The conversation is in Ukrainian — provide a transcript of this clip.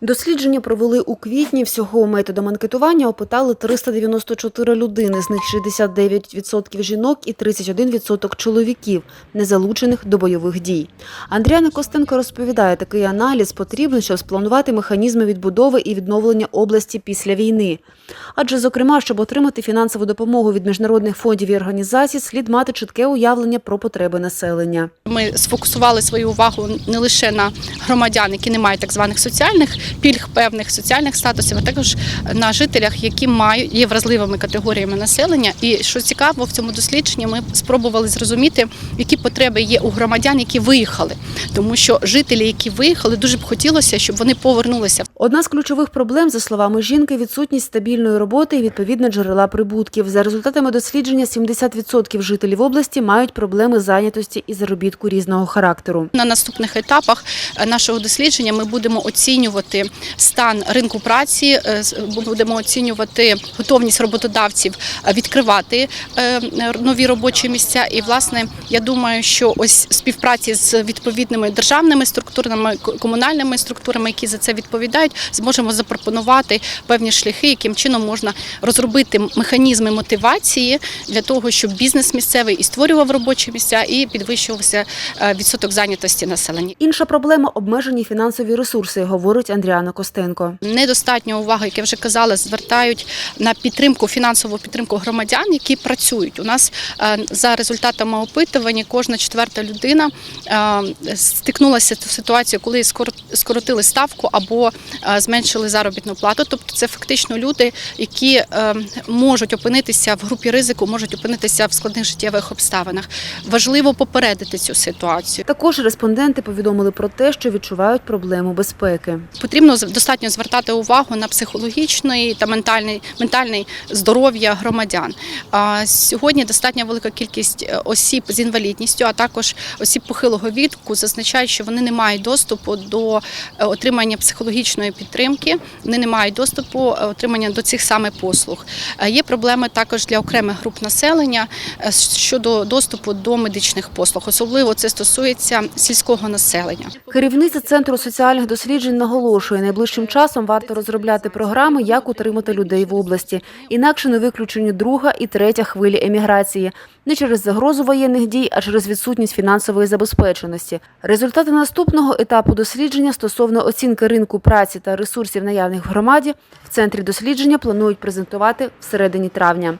Дослідження провели у квітні. Всього методом анкетування опитали 394 людини, з них 69% жінок і 31% чоловіків, не залучених до бойових дій. Андріана Костенко розповідає, такий аналіз потрібен, щоб спланувати механізми відбудови і відновлення області після війни. Адже, зокрема, щоб отримати фінансову допомогу від міжнародних фондів і організацій, слід мати чітке уявлення про потреби населення. Ми сфокусували свою увагу не лише на громадян, які не мають так званих соціальних пільг, певних соціальних статусів, а також на жителях, які мають є вразливими категоріями населення. І що цікаво, в цьому дослідженні ми спробували зрозуміти, які потреби є у громадян, які виїхали, тому що жителі, які виїхали, дуже б хотілося, щоб вони повернулися Одна з ключових проблем, за словами жінки, відсутність стабільної роботи і відповідне джерела прибутків. За результатами дослідження, 70% жителів області мають проблеми зайнятості і заробітку різного характеру. На наступних етапах нашого дослідження ми будемо оцінювати стан ринку праці, е, будемо оцінювати готовність роботодавців е, відкривати е, нові робочі місця. І власне я думаю, що ось співпраці з відповідними державними структурами, комунальними структурами, які за це відповідають, зможемо запропонувати певні шляхи, яким чином можна розробити механізми мотивації для того, щоб бізнес місцевий і створював робочі місця, і підвищувався відсоток зайнятості населення. Інша проблема обмежені фінансові ресурси, говорить Андріана Костенко. Недостатньо уваги, як я вже казала, звертають на підтримку, фінансову підтримку громадян, які працюють. У нас е, за результатами опитування кожна четверта людина е, стикнулася з ситуацією, коли скоро- скоротили ставку або е, зменшили заробітну плату. Тобто це фактично люди, які можуть опинитися в групі ризику, можуть опинитися в складних життєвих обставинах. Важливо попередити цю ситуацію. Також респонденти повідомили про те, що відчувають проблему безпеки. Потрібно достатньо звертати увагу на психологічний та ментальний, ментальний здоров'я громадян. А сьогодні достатньо велика кількість е, осіб з інвалідністю, а також осіб похилого віку зазначають, що вони не мають доступу до е, отримання психологічної підтримки, вони не мають доступу е, отримання до цих саме послуг. Є проблеми також для окремих груп населення щодо доступу до медичних послуг. Особливо це стосується сільського населення. Керівниця центру соціальних досліджень наголошує, найближчим часом варто розробляти програми, як утримати людей в області. Інакше не виключені друга і третя хвилі еміграції. Не через загрозу воєнних дій, а через відсутність фінансової забезпеченості. Результати наступного етапу дослідження стосовно оцінки ринку праці та ресурсів наявних в громаді в центрі дослідження планують презентувати всередині травня.